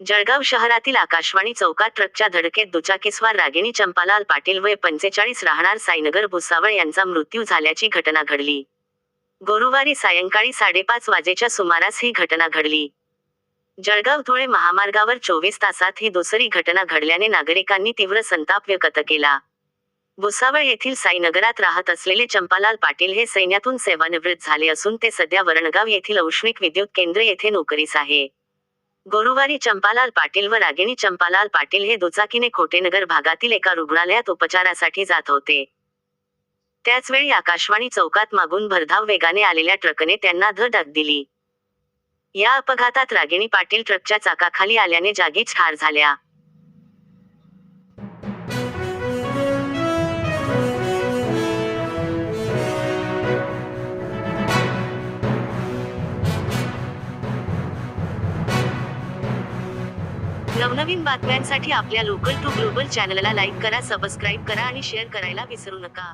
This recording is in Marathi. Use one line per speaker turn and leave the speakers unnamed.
जळगाव शहरातील आकाशवाणी चौकात ट्रकच्या धडकेत दुचाकीस्वार रागिणी चंपालाल पाटील वय पंचेचाळीस राहणार साईनगर भुसावळ यांचा मृत्यू झाल्याची घटना घडली. गुरुवारी सायंकाळी साडेपाच वाजेच्या सुमारास ही घटना घडली. जळगाव धुळे महामार्गावर चोवीस तासात ही दुसरी घटना घडल्याने नागरिकांनी तीव्र संताप व्यक्त केला. भुसावळ येथील साईनगरात राहत असलेले चंपालाल पाटील हे सैन्यातून सेवानिवृत्त झाले असून ते सध्या वरणगाव येथील औष्णिक विद्युत केंद्र येथे नोकरीस आहे. गुरुवारी चंपालाल पाटील व रागिणी चंपालाल पाटील हे दुचाकीने खोटेनगर भागातील एका रुग्णालयात उपचारासाठी जात होते. त्याचवेळी आकाशवाणी चौकात मागून भरधाव वेगाने आलेल्या ट्रकने त्यांना धडक दिली. या अपघातात रागिणी पाटील ट्रकच्या चाकाखाली आल्याने जागीच ठार झाल्या. नवनवीन बातम्यांसाठी आपल्या लोकल टू ग्लोबल चॅनलला लाईक करा सबस्क्राईब करा आणि शेअर करायला विसरू नका.